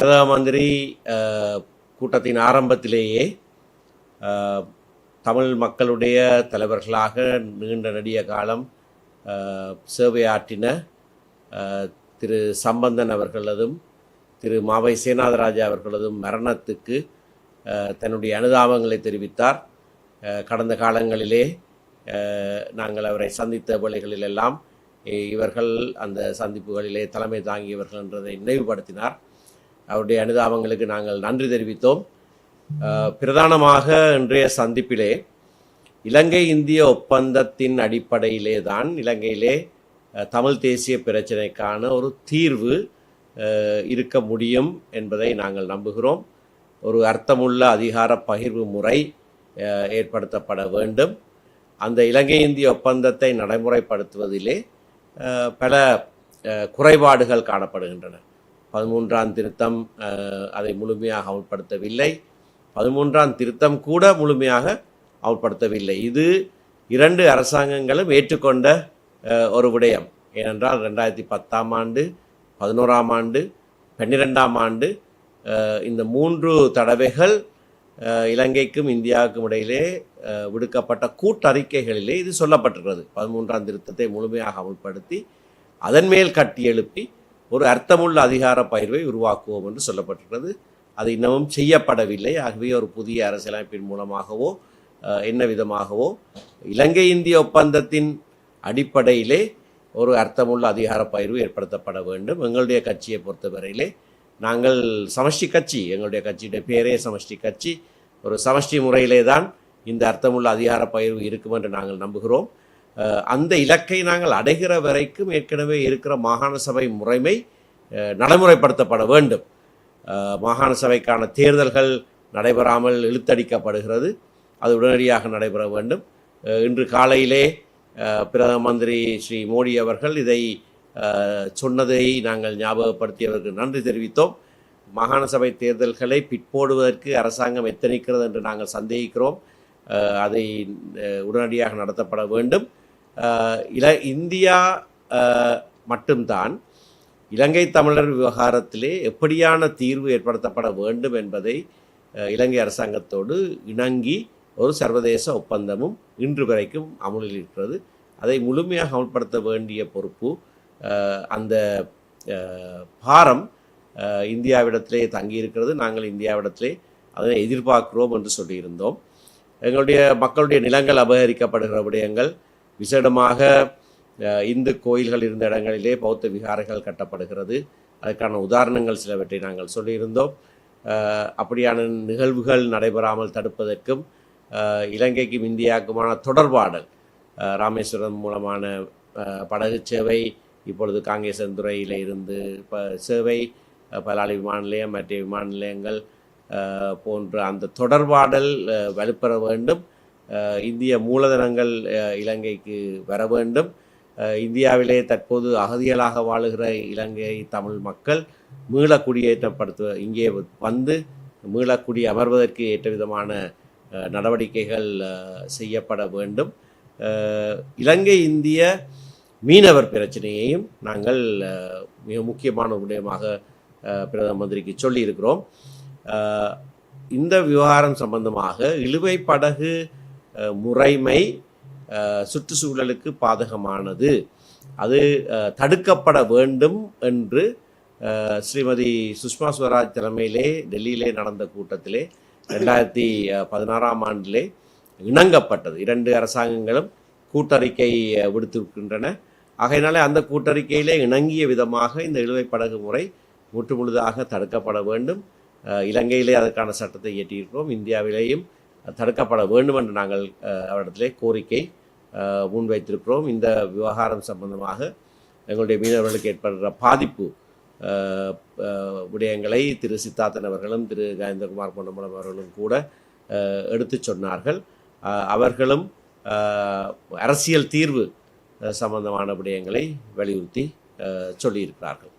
பிரதம மந்திரி கூட்டத்தின் ஆரம்பத்திலேயே தமிழ் மக்களுடைய தலைவர்களாக நீண்ட நெடிய காலம் சேவையாற்றின திரு சம்பந்தன் அவர்களதும் திரு மாவை சேனாதராஜா அவர்களதும் மரணத்துக்கு தன்னுடைய அனுதாபங்களை தெரிவித்தார். கடந்த காலங்களிலே நாங்கள் அவரை சந்தித்த வேளைகளிலெல்லாம் எல்லாம் இவர்கள் அந்த சந்திப்புகளிலே தலைமை தாங்கியவர்கள் என்றதை நினைவுபடுத்தினார். அவருடைய அனுதாபங்களுக்கு நாங்கள் நன்றி தெரிவித்தோம். பிரதானமாக இன்றைய சந்திப்பிலே இலங்கை இந்திய ஒப்பந்தத்தின் அடிப்படையிலே தான் இலங்கையிலே தமிழ் தேசிய பிரச்சினைக்கான ஒரு தீர்வு இருக்க முடியும் என்பதை நாங்கள் நம்புகிறோம். ஒரு அர்த்தமுள்ள அதிகார பகிர்வு முறை ஏற்படுத்தப்பட வேண்டும். அந்த இலங்கை இந்திய ஒப்பந்தத்தை நடைமுறைப்படுத்துவதிலே பல குறைபாடுகள் காணப்படுகின்றன. பதிமூன்றாம் திருத்தம் அதை முழுமையாக அமல்படுத்தவில்லை. பதிமூன்றாம் திருத்தம் கூட முழுமையாக அமல்படுத்தவில்லை. இது இரண்டு அரசாங்கங்களும் ஏற்றுக்கொண்ட ஒரு விடயம். ஏனென்றால் ரெண்டாயிரத்தி பத்தாம் ஆண்டு பதினோராம் ஆண்டு பன்னிரெண்டாம் ஆண்டு இந்த மூன்று தடவைகள் இலங்கைக்கும் இந்தியாவுக்கும் இடையிலே விடுக்கப்பட்ட கூட்டறிக்கைகளிலே இது சொல்லப்பட்டிருக்கிறது. பதிமூன்றாம் திருத்தத்தை முழுமையாக அமல்படுத்தி அதன் மேல் கட்டி எழுப்பி ஒரு அர்த்தமுள்ள அதிகார பயிர்வை உருவாக்குவோம் என்று சொல்லப்பட்டிருக்கிறது. அது இன்னமும் செய்யப்படவில்லை. ஆகவே ஒரு புதிய அரசியலமைப்பின் மூலமாகவோ என்ன விதமாகவோ இலங்கை இந்திய ஒப்பந்தத்தின் அடிப்படையிலே ஒரு அர்த்தமுள்ள அதிகார பயிர்வு ஏற்படுத்தப்பட வேண்டும். எங்களுடைய கட்சியை பொறுத்தவரையிலே நாங்கள் சமஷ்டி கட்சி எங்களுடைய கட்சியுடைய பேரே சமஷ்டி கட்சி. ஒரு சமஷ்டி முறையிலே தான் இந்த அர்த்தமுள்ள அதிகார பயிர்வு இருக்கும் என்று நாங்கள் நம்புகிறோம். அந்த இலக்கை நாங்கள் அடைகிற வரைக்கும் ஏற்கனவே இருக்கிற மாகாண சபை முறைமை நடைமுறைப்படுத்தப்பட வேண்டும். மாகாண சபைக்கான தேர்தல்கள் நடைபெறாமல் இழுத்தடிக்கப்படுகிறது. அது உடனடியாக நடைபெற வேண்டும். இன்று காலையிலே பிரதம மந்திரி ஸ்ரீ மோடி அவர்கள் இதை சொன்னதை நாங்கள் ஞாபகப்படுத்தியவருக்கு நன்றி தெரிவித்தோம். மாகாண சபை தேர்தல்களை பிற்போடுவதற்கு அரசாங்கம் எத்தனிக்கிறது என்று நாங்கள் சந்தேகிக்கிறோம். அதை உடனடியாக நடத்தப்பட வேண்டும். இல இந்தியா மட்டும்தான் இலங்கை தமிழர் விவகாரத்திலே எப்படியான தீர்வு ஏற்படுத்தப்பட வேண்டும் என்பதை இலங்கை அரசாங்கத்தோடு இணங்கி ஒரு சர்வதேச ஒப்பந்தமும் இன்று வரைக்கும் அமலில் இருக்கிறது. அதை முழுமையாக அமல்படுத்த வேண்டிய பொறுப்பு அந்த பாரம் இந்தியாவிடத்திலே தங்கியிருக்கிறது. நாங்கள் இந்தியாவிடத்திலே அதனை எதிர்பார்க்கிறோம் என்று சொல்லியிருந்தோம். எங்களுடைய மக்களுடைய நிலங்கள் அபகரிக்கப்படுகிற விடயங்கள் விசேடமாக இந்து கோயில்கள் இருந்த இடங்களிலே பௌத்த விகாரைகள் கட்டப்படுகிறது. அதற்கான உதாரணங்கள் சிலவற்றை நாங்கள் சொல்லியிருந்தோம். அப்படியான நிகழ்வுகள் நடைபெறாமல் தடுப்பதற்கும் இலங்கைக்கும் இந்தியாவுக்குமான தொடர்பாடல் ராமேஸ்வரம் மூலமான படகு சேவை இப்பொழுது காங்கேசன்துறையில் இருந்து இப்போ சேவை பலாளி பலாலி விமான நிலையம் மற்ற விமான நிலையங்கள் போன்ற அந்த தொடர்பாடல் வலுப்பெற வேண்டும். இந்திய மூலதனங்கள் இலங்கைக்கு வர வேண்டும். இந்தியாவிலே தற்போது அகதிகளாக வாழுகிற இலங்கை தமிழ் மக்கள் மீளக்குடியேற்றப்படுத்துவ இங்கே வந்து மீளக்குடி அமர்வதற்கு ஏற்ற விதமான நடவடிக்கைகள் செய்யப்பட வேண்டும். இலங்கை இந்திய மீனவர் பிரச்சனையையும் நாங்கள் மிக முக்கியமான விடயமாக பிரதம மந்திரிக்கு சொல்லியிருக்கிறோம். இந்த விவகாரம் சம்பந்தமாக இழுவை படகு முறைமை சுற்றுச்சூழலுக்கு பாதகமானது. அது தடுக்கப்பட வேண்டும் என்று ஸ்ரீமதி சுஷ்மா ஸ்வராஜ் தலைமையிலே டெல்லியிலே நடந்த கூட்டத்திலே ரெண்டாயிரத்தி பதினாறாம் ஆண்டிலே இணங்கப்பட்டது. இரண்டு அரசாங்கங்களும் கூட்டறிக்கை விடுத்திருக்கின்றன. ஆகையினாலே அந்த கூட்டறிக்கையிலே இணங்கிய விதமாக இந்த இழுவை படகு முறை முற்றுமுழுதாக தடுக்கப்பட வேண்டும். இலங்கையிலே அதற்கான சட்டத்தை இயற்றியிருக்கிறோம். இந்தியாவிலேயும் தடுக்கப்பட வேண்டும் என்று நாங்கள் அவரிடத்திலே கோரிக்கை முன்வைத்திருக்கிறோம். இந்த விவகாரம் சம்பந்தமாக எங்களுடைய மீனவர்களுக்கு ஏற்படுகிற பாதிப்பு விடயங்களை திரு சித்தார்த்தன் அவர்களும் திரு கஜேந்திரகுமார் பொன்னம்பலம் அவர்களும் கூட எடுத்து எடுத்துச் சொன்னார்கள். அவர்களும் அரசியல் தீர்வு சம்பந்தமான விடயங்களை வலியுறுத்தி சொல்லியிருக்கிறார்கள்.